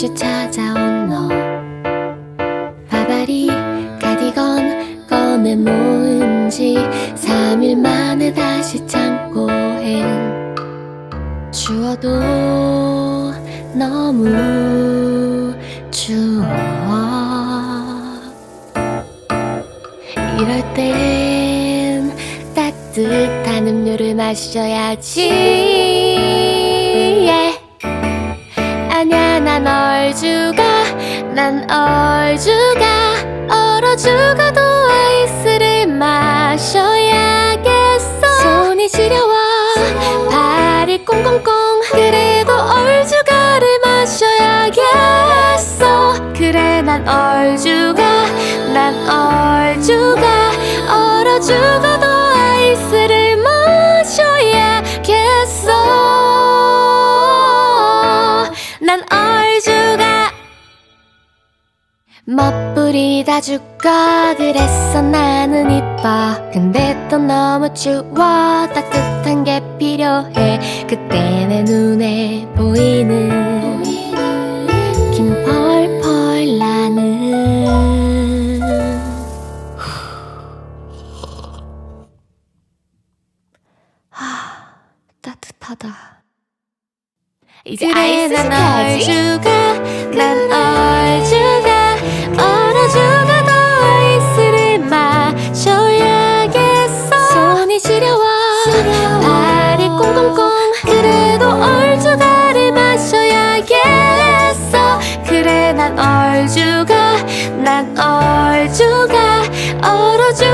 없이 찾아온 너. 바바리 가디건 꺼내 놓은 지 3일 만에 다시 창고에 추워도 너무 추워. 이럴 땐 따뜻한 음료를 마셔야지 얼주가 난 얼주가 얼어 죽어도 아이스를 마셔야겠어. 손이 시려워 발이 꽁꽁꽁 그래도 얼주가를 마셔야겠어. 그래 난 얼주가 난 얼주가 얼어 죽어도 아이스를 마셔야겠어. 난 얼주가 멋부리다 줄까? 그랬어 나는 이뻐. 근데 또 너무 추워. 따뜻한 게 필요해. 그때 내 눈에 보이는 긴 펄펄 나는. 하 따뜻하다. 이제 아이스 난 시켜야지 난 그래도 얼주가를 마셔야겠어. 그래 난 얼주가 난 얼주가 얼어 죽어도